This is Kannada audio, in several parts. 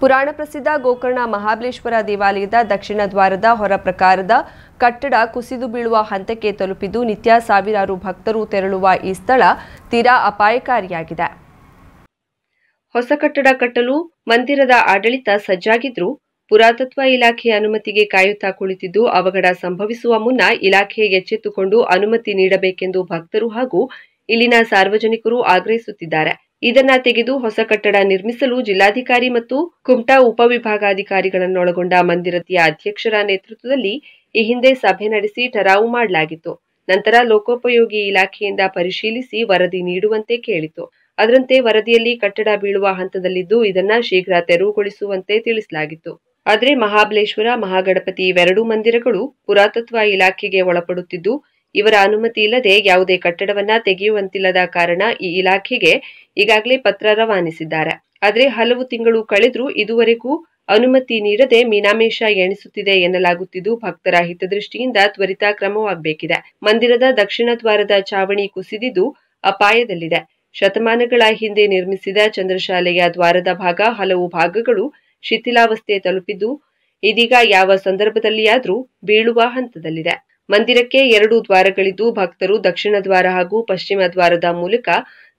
ಪುರಾಣ ಪ್ರಸಿದ್ಧ ಗೋಕರ್ಣ ಮಹಾಬಲೇಶ್ವರ ದೇವಾಲಯದ ದಕ್ಷಿಣ ದ್ವಾರದ ಹೊರ ಪ್ರಕಾರದ ಕಟ್ಟಡ ಕುಸಿದು ಬೀಳುವ ಹಂತಕ್ಕೆ ತಲುಪಿದ್ದು ನಿತ್ಯ ಸಾವಿರಾರು ಭಕ್ತರು ತೆರಳುವ ಈ ಸ್ಥಳ ತೀರಾ ಅಪಾಯಕಾರಿಯಾಗಿದೆ. ಹೊಸ ಕಟ್ಟಡ ಕಟ್ಟಲು ಮಂದಿರದ ಆಡಳಿತ ಸಜ್ಜಾಗಿದ್ರೂ ಪುರಾತತ್ವ ಇಲಾಖೆ ಅನುಮತಿಗೆ ಕಾಯುತ್ತಾ ಕುಳಿತಿದ್ದು ಅವಘಡ ಸಂಭವಿಸುವ ಮುನ್ನ ಇಲಾಖೆ ಎಚ್ಚೆತ್ತುಕೊಂಡು ಅನುಮತಿ ನೀಡಬೇಕೆಂದು ಭಕ್ತರು ಹಾಗೂ ಇಲ್ಲಿನ ಸಾರ್ವಜನಿಕರು ಆಗ್ರಹಿಸುತ್ತಿದ್ದಾರೆ. ಇದನ್ನ ತೆಗೆದು ಹೊಸ ಕಟ್ಟಡ ನಿರ್ಮಿಸಲು ಜಿಲ್ಲಾಧಿಕಾರಿ ಮತ್ತು ಕುಮಟಾ ಉಪವಿಭಾಗಾಧಿಕಾರಿಗಳನ್ನೊಳಗೊಂಡ ಮಂದಿರತಿಯ ಅಧ್ಯಕ್ಷರ ನೇತೃತ್ವದಲ್ಲಿ ಈ ಹಿಂದೆ ಸಭೆ ನಡೆಸಿ ಠರಾವು ಮಾಡಲಾಗಿತ್ತು. ನಂತರ ಲೋಕೋಪಯೋಗಿ ಇಲಾಖೆಯಿಂದ ಪರಿಶೀಲಿಸಿ ವರದಿ ನೀಡುವಂತೆ ಕೇಳಿತು. ಅದರಂತೆ ವರದಿಯಲ್ಲಿ ಕಟ್ಟಡ ಬೀಳುವ ಹಂತದಲ್ಲಿದ್ದು ಇದನ್ನ ಶೀಘ್ರ ತೆರವುಗೊಳಿಸುವಂತೆ ತಿಳಿಸಲಾಗಿತ್ತು. ಆದರೆ ಮಹಾಬಲೇಶ್ವರ, ಮಹಾಗಣಪತಿ ಇವೆರಡೂ ಮಂದಿರಗಳು ಪುರಾತತ್ವ ಇಲಾಖೆಗೆ ಒಳಪಡುತ್ತಿದ್ದು ಇವರ ಅನುಮತಿ ಇಲ್ಲದೆ ಯಾವುದೇ ಕಟ್ಟಡವನ್ನ ತೆಗೆಯುವಂತಿಲ್ಲದ ಕಾರಣ ಈ ಇಲಾಖೆಗೆ ಈಗಾಗಲೇ ಪತ್ರ ರವಾನಿಸಿದ್ದಾರೆ. ಆದರೆ ಹಲವು ತಿಂಗಳು ಕಳೆದರೂ ಇದುವರೆಗೂ ಅನುಮತಿ ನೀಡದೆ ಮೀನಾಮೇಷ ಎಣಿಸುತ್ತಿದೆ ಎನ್ನಲಾಗುತ್ತಿದ್ದು, ಭಕ್ತರ ಹಿತದೃಷ್ಟಿಯಿಂದ ತ್ವರಿತ ಕ್ರಮವಾಗಬೇಕಿದೆ. ಮಂದಿರದ ದಕ್ಷಿಣ ದ್ವಾರದ ಚಾವಣಿ ಕುಸಿದಿದ್ದು ಅಪಾಯದಲ್ಲಿದೆ. ಶತಮಾನಗಳ ಹಿಂದೆ ನಿರ್ಮಿಸಿದ ಚಂದ್ರಶಾಲೆಯ ದ್ವಾರದ ಭಾಗ ಹಲವು ಭಾಗಗಳು ಶಿಥಿಲಾವಸ್ಥೆ ತಲುಪಿದ್ದು, ಇದೀಗ ಯಾವ ಸಂದರ್ಭದಲ್ಲಿಯಾದರೂ ಬೀಳುವ ಹಂತದಲ್ಲಿದೆ. ಮಂದಿರಕ್ಕೆ ಎರಡು ದ್ವಾರಗಳಿದ್ದು ಭಕ್ತರು ದಕ್ಷಿಣ ದ್ವಾರ ಹಾಗೂ ಪಶ್ಚಿಮ ದ್ವಾರದ ಮೂಲಕ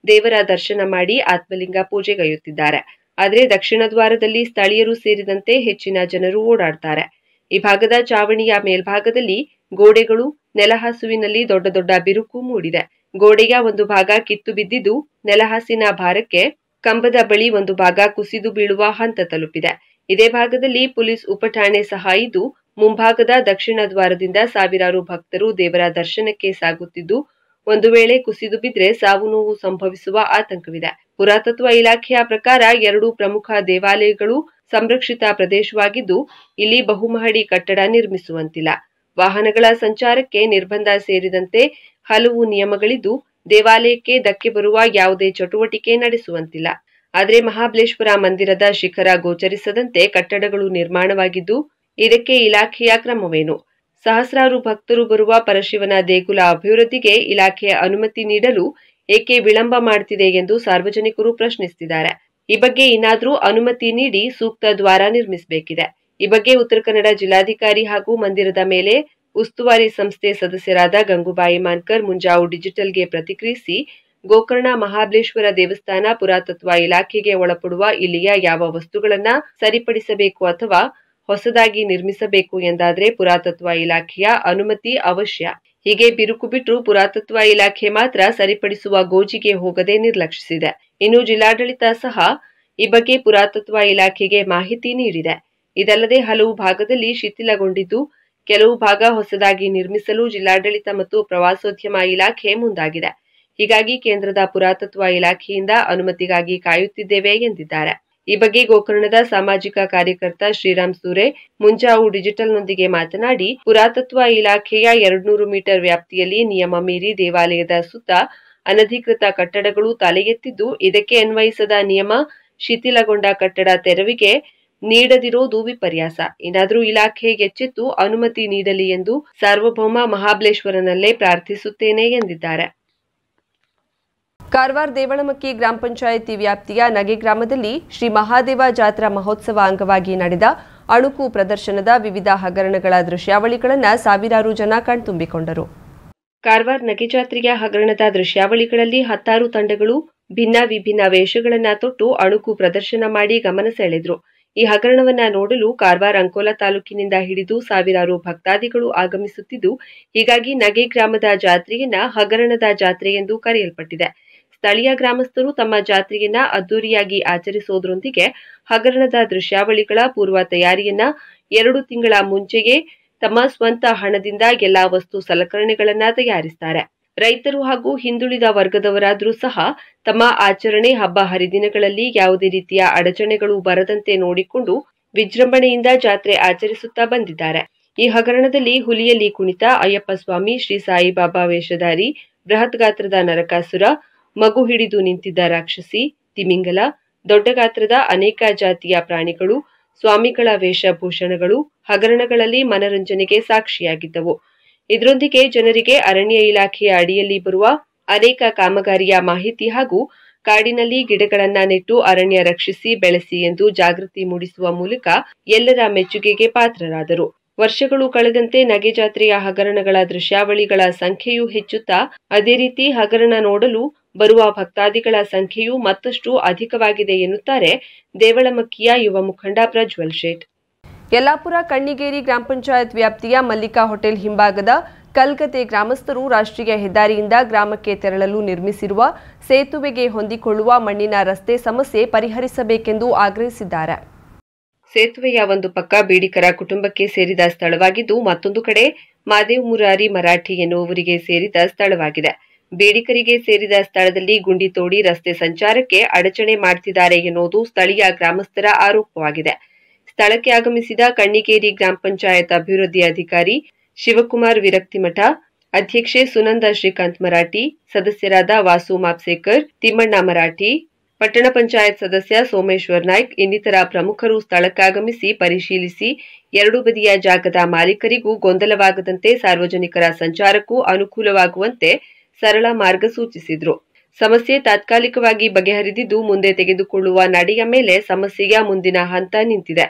ದೇವರ ದರ್ಶನ ಮಾಡಿ ಆತ್ಮಲಿಂಗ ಪೂಜೆಗೈಯುತ್ತಿದ್ದಾರೆ ಆದರೆ ದಕ್ಷಿಣ ದ್ವಾರದಲ್ಲಿ ಸ್ಥಳೀಯರು ಸೇರಿದಂತೆ ಹೆಚ್ಚಿನ ಜನರು ಓಡಾಡ್ತಾರೆ. ಈ ಭಾಗದ ಚಾವಣಿಯ ಮೇಲ್ಭಾಗದಲ್ಲಿ ಗೋಡೆಗಳು, ನೆಲಹಾಸುವಿನಲ್ಲಿ ದೊಡ್ಡ ದೊಡ್ಡ ಬಿರುಕು ಮೂಡಿದೆ. ಗೋಡೆಯ ಒಂದು ಭಾಗ ಕಿತ್ತು ಬಿದ್ದಿದ್ದು ನೆಲಹಾಸಿನ ಭಾರಕ್ಕೆ ಕಂಬದ ಬಳಿ ಒಂದು ಭಾಗ ಕುಸಿದು ಬೀಳುವ ಹಂತ ತಲುಪಿದೆ. ಇದೇ ಭಾಗದಲ್ಲಿ ಪೊಲೀಸ್ ಉಪಠಾಣೆ ಸಹ ಇದ್ದು ಮುಂಭಾಗದ ದಕ್ಷಿಣ ದ್ವಾರದಿಂದ ಸಾವಿರಾರು ಭಕ್ತರು ದೇವರ ದರ್ಶನಕ್ಕೆ ಸಾಗುತ್ತಿದ್ದು, ಒಂದು ವೇಳೆ ಕುಸಿದು ಬಿದ್ರೆ ಸಾವು ನೋವು ಸಂಭವಿಸುವ ಆತಂಕವಿದೆ. ಪುರಾತತ್ವ ಇಲಾಖೆಯ ಪ್ರಕಾರ ಎರಡು ಪ್ರಮುಖ ದೇವಾಲಯಗಳು ಸಂರಕ್ಷಿತ ಪ್ರದೇಶವಾಗಿದ್ದು, ಇಲ್ಲಿ ಬಹುಮಹಡಿ ಕಟ್ಟಡ ನಿರ್ಮಿಸುವಂತಿಲ್ಲ. ವಾಹನಗಳ ಸಂಚಾರಕ್ಕೆ ನಿರ್ಬಂಧ ಸೇರಿದಂತೆ ಹಲವು ನಿಯಮಗಳಿದ್ದು, ದೇವಾಲಯಕ್ಕೆ ಧಕ್ಕೆ ಬರುವ ಯಾವುದೇ ಚಟುವಟಿಕೆ ನಡೆಸುವಂತಿಲ್ಲ. ಆದರೆ ಮಹಾಬಲೇಶ್ವರ ಮಂದಿರದ ಶಿಖರ ಗೋಚರಿಸದಂತೆ ಕಟ್ಟಡಗಳು ನಿರ್ಮಾಣವಾಗಿದ್ದು ಇದಕ್ಕೆ ಇಲಾಖೆಯ ಕ್ರಮವೇನು? ಸಹಸ್ರಾರು ಭಕ್ತರು ಬರುವ ಪರಶಿವನ ದೇಗುಲ ಅಭಿವೃದ್ಧಿಗೆ ಇಲಾಖೆಯ ಅನುಮತಿ ನೀಡಲು ಏಕೆ ವಿಳಂಬ ಮಾಡುತ್ತಿದೆ ಎಂದು ಸಾರ್ವಜನಿಕರು ಪ್ರಶ್ನಿಸುತ್ತಿದ್ದಾರೆ. ಈ ಬಗ್ಗೆ ಏನಾದರೂ ಅನುಮತಿ ನೀಡಿ ಸೂಕ್ತ ದ್ವಾರ ನಿರ್ಮಿಸಬೇಕಿದೆ. ಈ ಬಗ್ಗೆ ಉತ್ತರ ಕನ್ನಡ ಜಿಲ್ಲಾಧಿಕಾರಿ ಹಾಗೂ ಮಂದಿರದ ಮೇಲೆ ಉಸ್ತುವಾರಿ ಸಂಸ್ಥೆ ಸದಸ್ಯರಾದ ಗಂಗೂಬಾಯಿ ಮಾನ್ಕರ್ ಮುಂಜಾವು ಡಿಜಿಟಲ್ಗೆ ಪ್ರತಿಕ್ರಿಯಿಸಿ, ಗೋಕರ್ಣ ಮಹಾಬಲೇಶ್ವರ ದೇವಸ್ಥಾನ ಪುರಾತತ್ವ ಇಲಾಖೆಗೆ ಒಳಪಡುವ ಇಲ್ಲಿಯ ಯಾವ ವಸ್ತುಗಳನ್ನ ಸರಿಪಡಿಸಬೇಕು ಅಥವಾ ಹೊಸದಾಗಿ ನಿರ್ಮಿಸಬೇಕು ಎಂದಾದರೆ ಪುರಾತತ್ವ ಇಲಾಖೆಯ ಅನುಮತಿ ಅವಶ್ಯ. ಹೀಗೆ ಬಿರುಕು ಬಿಟ್ಟು ಪುರಾತತ್ವ ಇಲಾಖೆ ಮಾತ್ರ ಸರಿಪಡಿಸುವ ಗೋಜಿಗೆ ಹೋಗದೆ ನಿರ್ಲಕ್ಷಿಸಿದೆ. ಇನ್ನು ಜಿಲ್ಲಾಡಳಿತ ಸಹ ಈ ಬಗ್ಗೆ ಪುರಾತತ್ವ ಇಲಾಖೆಗೆ ಮಾಹಿತಿ ನೀಡಿದೆ. ಇದಲ್ಲದೆ ಹಲವು ಭಾಗದಲ್ಲಿ ಶಿಥಿಲಗೊಂಡಿದ್ದು, ಕೆಲವು ಭಾಗ ಹೊಸದಾಗಿ ನಿರ್ಮಿಸಲು ಜಿಲ್ಲಾಡಳಿತ ಮತ್ತು ಪ್ರವಾಸೋದ್ಯಮ ಇಲಾಖೆ ಮುಂದಾಗಿದೆ. ಹೀಗಾಗಿ ಕೇಂದ್ರದ ಪುರಾತತ್ವ ಇಲಾಖೆಯಿಂದ ಅನುಮತಿಗಾಗಿ ಕಾಯುತ್ತಿದ್ದೇವೆ ಎಂದಿದ್ದಾರೆ. ಈ ಬಗ್ಗೆ ಗೋಕರ್ಣದ ಸಾಮಾಜಿಕ ಕಾರ್ಯಕರ್ತ ಶ್ರೀರಾಮ್ ಸೂರೆ ಮುಂಜಾವು ಡಿಜಿಟಲ್ನೊಂದಿಗೆ ಮಾತನಾಡಿ, ಪುರಾತತ್ವ ಇಲಾಖೆಯ ಎರಡ್ನೂರು ಮೀಟರ್ ವ್ಯಾಪ್ತಿಯಲ್ಲಿ ನಿಯಮ ಮೀರಿ ದೇವಾಲಯದ ಸುತ್ತ ಅನಧಿಕೃತ ಕಟ್ಟಡಗಳು ತಲೆಗೆತ್ತಿದ್ದು, ಇದಕ್ಕೆ ಅನ್ವಯಿಸದ ನಿಯಮ ಶಿಥಿಲಗೊಂಡ ಕಟ್ಟಡ ತೆರವಿಗೆ ನೀಡದಿರೋದು ವಿಪರ್ಯಾಸ. ಏನಾದರೂ ಇಲಾಖೆ ಎಚ್ಚೆತ್ತು ಅನುಮತಿ ನೀಡಲಿ ಎಂದು ಸಾರ್ವಭೌಮ ಮಹಾಬಲೇಶ್ವರನಲ್ಲೇ ಪ್ರಾರ್ಥಿಸುತ್ತೇನೆ ಎಂದಿದ್ದಾರೆ. ಕಾರವಾರ ದೇವಳಮಕ್ಕಿ ಗ್ರಾಮ ಪಂಚಾಯಿತಿ ವ್ಯಾಪ್ತಿಯ ನಗೆ ಗ್ರಾಮದಲ್ಲಿ ಶ್ರೀ ಮಹಾದೇವ ಜಾತ್ರಾ ಮಹೋತ್ಸವ ಅಂಗವಾಗಿ ನಡೆದ ಅಣುಕು ಪ್ರದರ್ಶನದ ವಿವಿಧ ಹಗರಣಗಳ ದೃಶ್ಯಾವಳಿಗಳನ್ನು ಸಾವಿರಾರು ಜನ ಕಣ್ತುಂಬಿಕೊಂಡರು. ಕಾರವಾರ ನಗೆ ಜಾತ್ರೆಯ ಹಗರಣದ ದೃಶ್ಯಾವಳಿಗಳಲ್ಲಿ ಹತ್ತಾರು ತಂಡಗಳು ಭಿನ್ನ ವಿಭಿನ್ನ ವೇಷಗಳನ್ನು ತೊಟ್ಟು ಅಣುಕು ಪ್ರದರ್ಶನ ಮಾಡಿ ಗಮನ ಸೆಳೆದರು. ಈ ಹಗರಣವನ್ನ ನೋಡಲು ಕಾರವಾರ ಅಂಕೋಲಾ ತಾಲೂಕಿನಿಂದ ಹಿಡಿದು ಸಾವಿರಾರು ಭಕ್ತಾದಿಗಳು ಆಗಮಿಸುತ್ತಿದ್ದು, ಹೀಗಾಗಿ ನಗೆ ಗ್ರಾಮದ ಜಾತ್ರೆಯನ್ನ ಹಗರಣದ ಜಾತ್ರೆ ಎಂದು ಕರೆಯಲ್ಪಟ್ಟಿದೆ. ಸ್ಥಳೀಯ ಗ್ರಾಮಸ್ಥರು ತಮ್ಮ ಜಾತ್ರೆಯನ್ನ ಅದ್ದೂರಿಯಾಗಿ ಆಚರಿಸೋದ್ರೊಂದಿಗೆ ಹಗರಣದ ದೃಶ್ಯಾವಳಿಗಳ ಪೂರ್ವ ತಯಾರಿಯನ್ನ ಎರಡು ತಿಂಗಳ ಮುಂಚೆಯೇ ತಮ್ಮ ಸ್ವಂತ ಹಣದಿಂದ ಎಲ್ಲಾ ವಸ್ತು ಸಲಕರಣೆಗಳನ್ನ ತಯಾರಿಸುತ್ತಾರೆ ರೈತರು ಹಾಗೂ ಹಿಂದುಳಿದ ವರ್ಗದವರಾದರೂ ಸಹ ತಮ್ಮ ಆಚರಣೆ ಹಬ್ಬ ಹರಿದಿನಗಳಲ್ಲಿ ಯಾವುದೇ ರೀತಿಯ ಅಡಚಣೆಗಳು ಬರದಂತೆ ನೋಡಿಕೊಂಡು ವಿಜೃಂಭಣೆಯಿಂದ ಜಾತ್ರೆ ಆಚರಿಸುತ್ತಾ ಬಂದಿದ್ದಾರೆ. ಈ ಹಗರಣದಲ್ಲಿ ಹುಲಿಯಲ್ಲಿ ಕುಣಿತ ಅಯ್ಯಪ್ಪ ಸ್ವಾಮಿ ಶ್ರೀ ಸಾಯಿಬಾಬಾ ವೇಷಧಾರಿ ಬೃಹತ್ ಗಾತ್ರದ ನರಕಾಸುರ ಮಗು ಹಿಡಿದು ನಿಂತಿದ್ದ ರಾಕ್ಷಸಿ, ತಿಮಿಂಗಲ, ದೊಡ್ಡ ಗಾತ್ರದ ಅನೇಕ ಜಾತಿಯ ಪ್ರಾಣಿಗಳು, ಸ್ವಾಮಿಗಳ ವೇಷಭೂಷಣಗಳು, ಹಗರಣಗಳಲ್ಲಿ ಮನರಂಜನೆಗೆ ಸಾಕ್ಷಿಯಾಗಿದ್ದವು. ಇದರೊಂದಿಗೆ ಜನರಿಗೆ ಅರಣ್ಯ ಇಲಾಖೆಯ ಅಡಿಯಲ್ಲಿ ಬರುವ ಅನೇಕ ಕಾಮಗಾರಿಯ ಮಾಹಿತಿ ಹಾಗೂ ಕಾಡಿನಲ್ಲಿ ಗಿಡಗಳನ್ನ ನೆಟ್ಟು ಅರಣ್ಯ ರಕ್ಷಿಸಿ ಬೆಳೆಸಿ ಎಂದು ಜಾಗೃತಿ ಮೂಡಿಸುವ ಮೂಲಕ ಎಲ್ಲರ ಮೆಚ್ಚುಗೆಗೆ ಪಾತ್ರರಾದರು. ವರ್ಷಗಳು ಕಳೆದಂತೆ ನಗೆ ಜಾತ್ರೆಯ ಹಗರಣಗಳ ದೃಶ್ಯಾವಳಿಗಳ ಸಂಖ್ಯೆಯೂ ಹೆಚ್ಚುತ್ತಾ, ಅದೇ ರೀತಿ ಹಗರಣ ನೋಡಲು ಬರುವ ಭಕ್ತಾದಿಗಳ ಸಂಖ್ಯೆಯೂ ಮತ್ತಷ್ಟು ಅಧಿಕವಾಗಿದೆ ಎನ್ನುತ್ತಾರೆ ದೇವಳಮಕ್ಕಿಯ ಯುವ ಮುಖಂಡ ಪ್ರಜ್ವಲ್ ಶೇಟ್ ಯಲ್ಲಾಪುರ ಕಣ್ಣಿಗೇರಿ ಗ್ರಾಮ ಪಂಚಾಯತ್ ವ್ಯಾಪ್ತಿಯ ಮಲ್ಲಿಕಾ ಹೋಟೆಲ್ ಹಿಂಭಾಗದ ಕಲ್ಕತ್ತೆ ಗ್ರಾಮಸ್ಥರು ರಾಷ್ಟ್ರೀಯ ಹೆದ್ದಾರಿಯಿಂದ ಗ್ರಾಮಕ್ಕೆ ತೆರಳಲು ನಿರ್ಮಿಸಿರುವ ಸೇತುವೆಗೆ ಹೊಂದಿಕೊಳ್ಳುವ ಮಣ್ಣಿನ ರಸ್ತೆ ಸಮಸ್ಯೆ ಪರಿಹರಿಸಬೇಕೆಂದು ಆಗ್ರಹಿಸಿದ್ದಾರೆ. ಸೇತುವೆಯ ಒಂದು ಪಕ್ಕ ಬೇಡಿಕರ ಕುಟುಂಬಕ್ಕೆ ಸೇರಿದ ಸ್ಥಳವಾಗಿದ್ದು ಮತ್ತೊಂದು ಕಡೆ ಮಾದೇವ್ ಮುರಾರಿ ಮರಾಠಿ ಎನ್ನುವವರಿಗೆ ಸೇರಿದ ಸ್ಥಳವಾಗಿದೆ. ಬೇಡಿಕರಿಗೆ ಸೇರಿದ ಸ್ಥಳದಲ್ಲಿ ಗುಂಡಿ ತೋಡಿ ರಸ್ತೆ ಸಂಚಾರಕ್ಕೆ ಅಡಚಣೆ ಮಾಡ್ತಿದ್ದಾರೆ ಎನ್ನುವುದು ಸ್ಥಳೀಯ ಗ್ರಾಮಸ್ಥರ ಆರೋಪವಾಗಿದೆ. ಸ್ಥಳಕ್ಕೆ ಆಗಮಿಸಿದ ಕಣ್ಣಿಗೇರಿ ಗ್ರಾಮ ಪಂಚಾಯತ್ ಅಭಿವೃದ್ಧಿ ಅಧಿಕಾರಿ ಶಿವಕುಮಾರ್ ವಿರಕ್ತಿಮಠ, ಅಧ್ಯಕ್ಷೆ ಸುನಂದ ಶ್ರೀಕಾಂತ್ ಮರಾಠಿ, ಸದಸ್ಯರಾದ ವಾಸು ಮಾಪ್ಸೇಕರ್, ತಿಮ್ಮಣ್ಣ ಮರಾಠಿ, ಪಟ್ಟಣ ಪಂಚಾಯತ್ ಸದಸ್ಯ ಸೋಮೇಶ್ವರ್ ನಾಯ್ಕ್ ಇನ್ನಿತರ ಪ್ರಮುಖರು ಸ್ಥಳಕ್ಕಾಗಮಿಸಿ ಪರಿಶೀಲಿಸಿ ಎರಡು ಬದಿಯ ಜಾಗದ ಮಾಲೀಕರಿಗೂ ಗೊಂದಲವಾಗದಂತೆ ಸಾರ್ವಜನಿಕರ ಸಂಚಾರಕ್ಕೂ ಅನುಕೂಲವಾಗುವಂತೆ ಸರಳ ಮಾರ್ಗ ಸೂಚಿಸಿದ್ರು. ಸಮಸ್ಯೆ ತಾತ್ಕಾಲಿಕವಾಗಿ ಬಗೆಹರಿದಿದ್ದು ಮುಂದೆ ತೆಗೆದುಕೊಳ್ಳುವ ನಡೆಯ ಮೇಲೆ ಸಮಸ್ಯೆಯ ಮುಂದಿನ ಹಂತ ನಿಂತಿದೆ.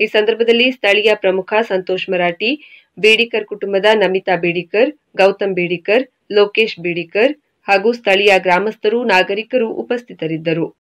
ಈ ಸಂದರ್ಭದಲ್ಲಿ ಸ್ಥಳೀಯ ಪ್ರಮುಖ ಸಂತೋಷ್ ಮರಾಠಿ, ಬೇಡಿಕರ್ ಕುಟುಂಬದ ನಮಿತಾ ಬೇಡಿಕರ್, ಗೌತಮ್ ಬೇಡಿಕರ್, ಲೋಕೇಶ್ ಬೇಡಿಕರ್ ಹಾಗೂ ಸ್ಥಳೀಯ ಗ್ರಾಮಸ್ಥರು, ನಾಗರಿಕರು ಉಪಸ್ಥಿತರಿದ್ದರು.